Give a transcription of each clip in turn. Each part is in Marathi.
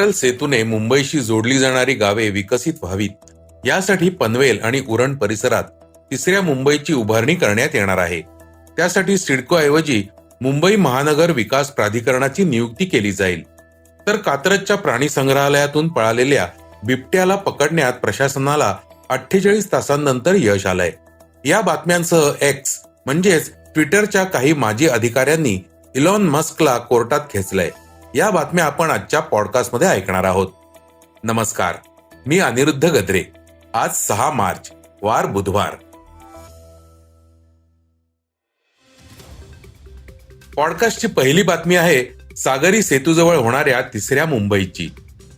अटल सेतूने मुंबईशी जोडली जाणारी गावे विकसित व्हावीत. यासाठी पनवेल आणि उरण परिसरात तिसऱ्या मुंबईची उभारणी करण्यात येणार आहे. त्यासाठी सिडको ऐवजी मुंबई महानगर विकास प्राधिकरणाची नियुक्ती केली जाईल. तर कात्रजच्या प्राणी संग्रहालयातून पळालेल्या बिबट्याला पकडण्यात प्रशासनाला अठ्ठेचाळीस तासांनंतर यश आलंय. या बातम्यांसह एक्स म्हणजेच ट्विटरच्या काही माजी अधिकाऱ्यांनी इलॉन मस्कला कोर्टात खेचलंय. या बातम्या आपण आजच्या पॉडकास्टमध्ये ऐकणार आहोत. नमस्कार मी अनिरुद्ध गद्रे. आज सहा मार्च वार बुधवार. पॉडकास्टची पहिली बातमी आहे सागरी सेतूजवळ होणाऱ्या तिसऱ्या मुंबईची.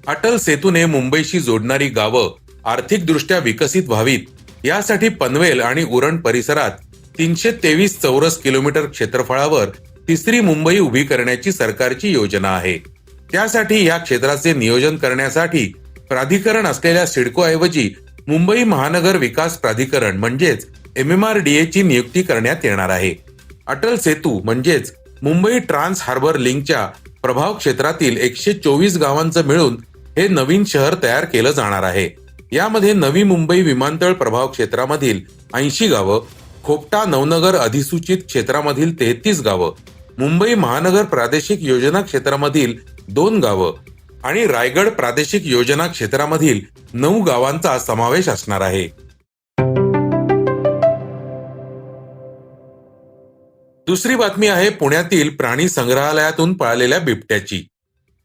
अटल सेतूने मुंबईशी जोडणारी गावं आर्थिकदृष्ट्या विकसित व्हावीत यासाठी पनवेल आणि उरण परिसरात तीनशे तेवीस चौरस किलोमीटर क्षेत्रफळावर तिसरी मुंबई उभी करण्याची सरकारची योजना आहे. त्यासाठी या क्षेत्राचे नियोजन करण्यासाठी प्राधिकरण असलेल्या सिडको ऐवजी मुंबई महानगर विकास प्राधिकरण म्हणजेच एमएमआरडीए ची नियुक्ती करण्यात येणार आहे. अटल सेतू म्हणजेच मुंबई ट्रान्स हार्बर लिंकच्या प्रभाव क्षेत्रातील एकशे चोवीस गावांचं मिळून हे नवीन शहर तयार केलं जाणार आहे. यामध्ये नवी मुंबई विमानतळ प्रभाव क्षेत्रामधील ऐंशी गावं खोपटा नवनगर अधिसूचित क्षेत्रामधील तेहतीस गावं मुंबई महानगर प्रादेशिक योजना क्षेत्रामधील दोन गावं आणि रायगड प्रादेशिक योजना क्षेत्रामधील नऊ गावांचा समावेश असणार आहे. दुसरी बातमी आहे पुण्यातील प्राणी संग्रहालयातून पळालेल्या बिबट्याची.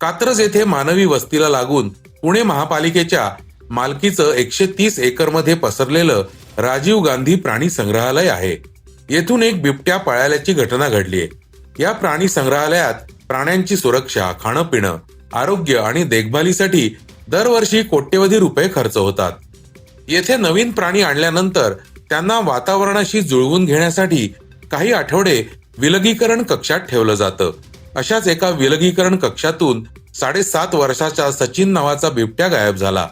कात्रज येथे मानवी वस्तीला लागून पुणे महापालिकेच्या मालकीचं एकशे तीस एकरमध्ये पसरलेलं राजीव गांधी प्राणी संग्रहालय आहे. येथून एक बिबट्या पळाल्याची घटना घडलीय. या प्राणी संग्रहालयात प्राण्यांची सुरक्षा खाणं पिणं आरोग्य आणि देखभालीसाठी दरवर्षी कोट्यवधी रुपये खर्च होतात. येथे नवीन प्राणी आणल्यानंतर त्यांना वातावरणाशी जुळवून घेण्यासाठी काही आठवडे विलगीकरण कक्षात ठेवलं जातं. अशाच एका विलगीकरण कक्षातून साडेसात वर्षाचा सचिन नावाचा बिबट्या गायब झाला.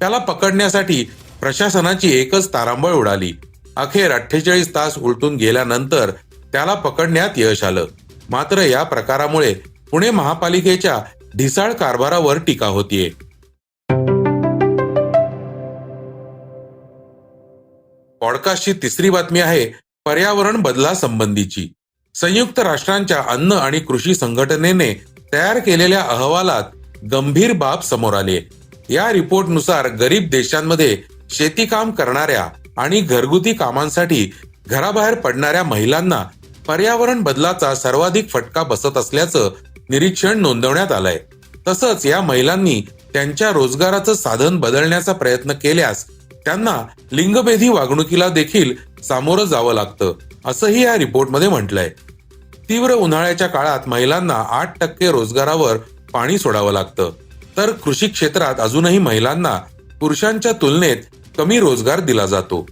त्याला पकडण्यासाठी प्रशासनाची एकच तारांबळ उडाली. अखेर अठ्ठेचाळीस तास उलटून गेल्यानंतर त्याला पकडण्यात यश आलं. मात्र या प्रकारामुळे पुणे महापालिकेच्या ढिसाळ कारभारावर टीका होतीये. पॉडकास्टची तिसरी बातमी आहे पर्यावरण बदलासंबंधीची. संयुक्त राष्ट्रांच्या अन्न आणि कृषी संघटनेने तयार केलेल्या अहवालात गंभीर बाब समोर आली या रिपोर्टनुसार गरीब देशांमध्ये शेतीकाम करणाऱ्या आणि घरगुती कामांसाठी घराबाहेर पडणाऱ्या महिलांना पर्यावरण बदलाचा सर्वाधिक फटका बसत असल्याचं निरीक्षण नोंदवण्यात आलंय. तसंच या महिलांनी त्यांच्या रोजगाराचं साधन बदलण्याचा प्रयत्न केल्यास त्यांना लिंगभेदी वागणुकीला देखील सामोरं जावं लागतं असंही या रिपोर्टमध्ये म्हटलंय. तीव्र उन्हाळ्याच्या काळात महिलांना आठ टक्के रोजगारावर पाणी सोडावं लागतं. तर कृषी क्षेत्रात अजूनही महिलांना पुरुषांच्या तुलनेत कमी रोजगार दिला जातो.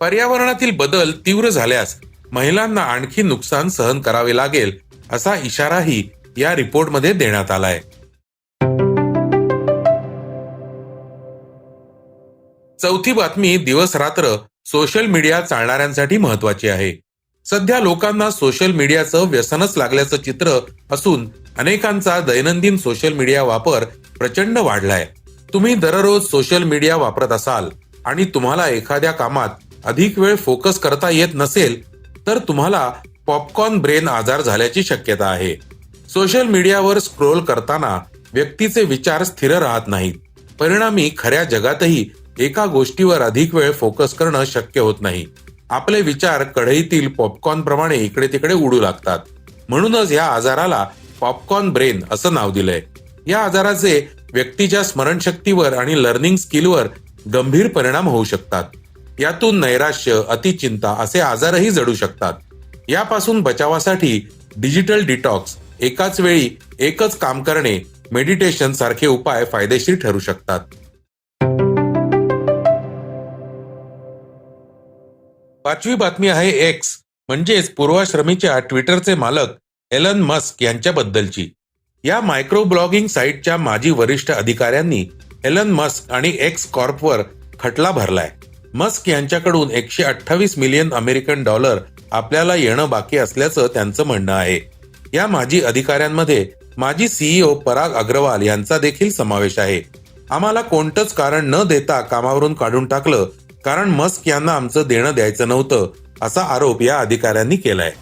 पर्यावरणातील बदल तीव्र झाल्यास महिलांना आणखी नुकसान सहन करावे लागेल असा इशाराही या रिपोर्टमध्ये देण्यात आलाय. चौथी बातमी दिवस रात्र सोशल मीडिया चालणाऱ्यांसाठी महत्वाची आहे. सध्या लोकांना सोशल मीडियाचं व्यसनच लागल्याचं चित्र असून अनेकांचा दैनंदिन सोशल मीडिया वापर प्रचंड वाढलाय. तुम्ही दररोज सोशल मीडिया वापरत असाल आणि तुम्हाला एखाद्या कामात अधिक वेळ फोकस करता येत नसेल तर तुम्हाला पॉपकॉर्न ब्रेन आजार झाल्याची शक्यता आहे. सोशल मीडियावर स्क्रोल करताना व्यक्तीचे विचार स्थिर राहत नाहीत. परिणामी खऱ्या जगातही एका गोष्टीवर अधिक वेळ फोकस करणं शक्य होत नाही. आपले विचार कढईतील पॉपकॉर्न प्रमाणे इकडे तिकडे उडू लागतात. म्हणूनच या आजाराला पॉपकॉर्न ब्रेन असं नाव दिलंय. या आजाराचे व्यक्तीच्या स्मरणशक्तीवर आणि लर्निंग स्किलवर गंभीर परिणाम होऊ शकतात. यातून नैराश्य अतिचिंता असे आजारही जडू शकतात. यापासून बचावासाठी डिजिटल डिटॉक्स एकाच वेळी एकच काम करणे मेडिटेशन सारखे उपाय फायदेशीर ठरू शकतात. पाचवी बातमी आहे एक्स म्हणजेच पूर्वाश्रमीच्या ट्विटरचे मालक एलन मस्क यांच्याबद्दलची. या मायक्रो ब्लॉगिंग साईटच्या माजी वरिष्ठ अधिकाऱ्यांनी एलन मस्क आणि एक्स कॉर्पवर खटला भरलाय. मस्क यांच्याकडून एकशे अठ्ठावीस मिलियन अमेरिकन डॉलर आपल्याला येणं बाकी असल्याचं त्यांचं म्हणणं आहे. या माजी अधिकाऱ्यांमध्ये माजी सीईओ पराग अग्रवाल यांचा देखील समावेश आहे. आम्हाला कोणतंच कारण न देता कामावरून काढून टाकलं कारण मस्क यांना आमचं देणं द्यायचं नव्हतं असा आरोप या अधिकाऱ्यांनी केलाय.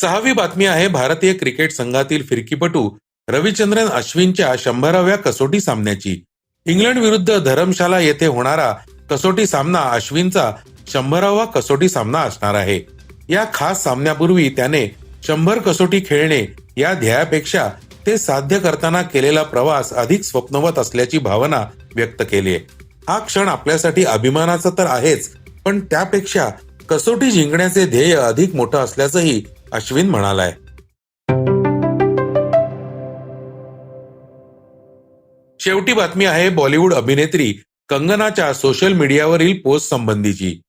सहावी बातमी आहे भारतीय क्रिकेट संघातील फिरकीपटू रविचंद्रन अश्विनच्या शंभराव्या कसोटी सामन्याची. इंग्लंड विरुद्ध धरमशाला येथे होणारा कसोटी सामना अश्विनचा शंभरावा कसोटी सामना असणार आहे. या खास सामन्यापूर्वी त्याने शंभर कसोटी खेळणे या ध्येयापेक्षा ते साध्य करताना केलेला प्रवास अधिक स्वप्नवत असल्याची भावना व्यक्त केली आहे. हा क्षण आपल्यासाठी अभिमानाचा तर आहेच पण त्यापेक्षा कसोटी जिंकण्याचे ध्येय अधिक मोठं असल्याचंही अश्विन म्हणालाय. शेवटी बातमी आहे बॉलिवूड अभिनेत्री कंगनाच्या सोशल मीडियावरील पोस्ट संबंधीची.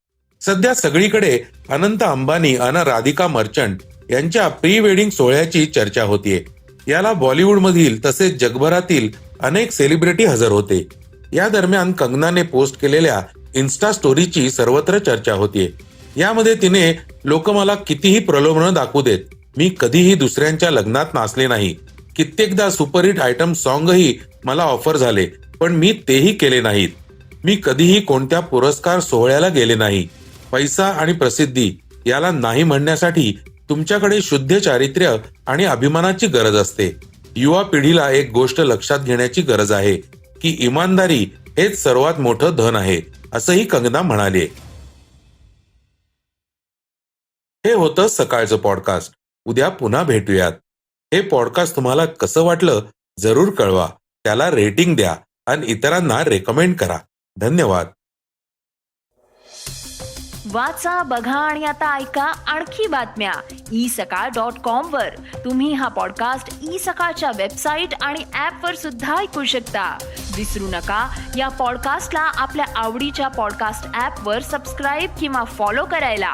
सध्या सगळीकडे अनंत अंबानी आणि राधिका मर्चंट यांच्या प्री वेडिंग सोहळ्याची चर्चा होतीये. याला बॉलिवूड मधील तसेच जगभरातील अनेक सेलिब्रिटी हजर होते. या दरम्यान कंगनाने पोस्ट केलेल्या इन्स्टा स्टोरीची सर्वत्र चर्चा होतीये. यामध्ये तिने लोक मला कितीही प्रलोभनं दाखवू देत मी कधीही दुसऱ्यांच्या लग्नात नाचले नाही. कित्येकदा सुपरहिट आयटम सॉन्गही मला ऑफर झाले पण मी तेही केले नाहीत. मी कधीही कोणत्या पुरस्कार सोहळ्याला गेले नाही. पैसा आणि प्रसिद्धी याला नाही म्हणण्यासाठी तुमच्याकडे शुद्ध चारित्र्य आणि अभिमानाची गरज असते. युवा पिढीला एक गोष्ट लक्षात घेण्याची गरज आहे की इमानदारी हेच सर्वात मोठं धन आहे असंही कंगना म्हणाले. हे होतं सकाळचं पॉडकास्ट उद्या पुन्हा भेटूयात. हे पॉडकास्ट तुम्हाला कसं वाटलं जरूर कळवा. त्याला रेटिंग द्या आणि इतरांना रेकमेंड करा. धन्यवाद. वाचा बघा आणि आता ऐका आणखी बातम्या. ई सकाळ डॉट कॉम वर. तुम्ही हा पॉडकास्ट ई सकाळच्या वेबसाईट आणि ऍप वर सुद्धा ऐकू शकता. विसरू नका या पॉडकास्टला आपल्या आवडीच्या पॉडकास्ट ऍप वर सबस्क्राईब किंवा फॉलो करायला.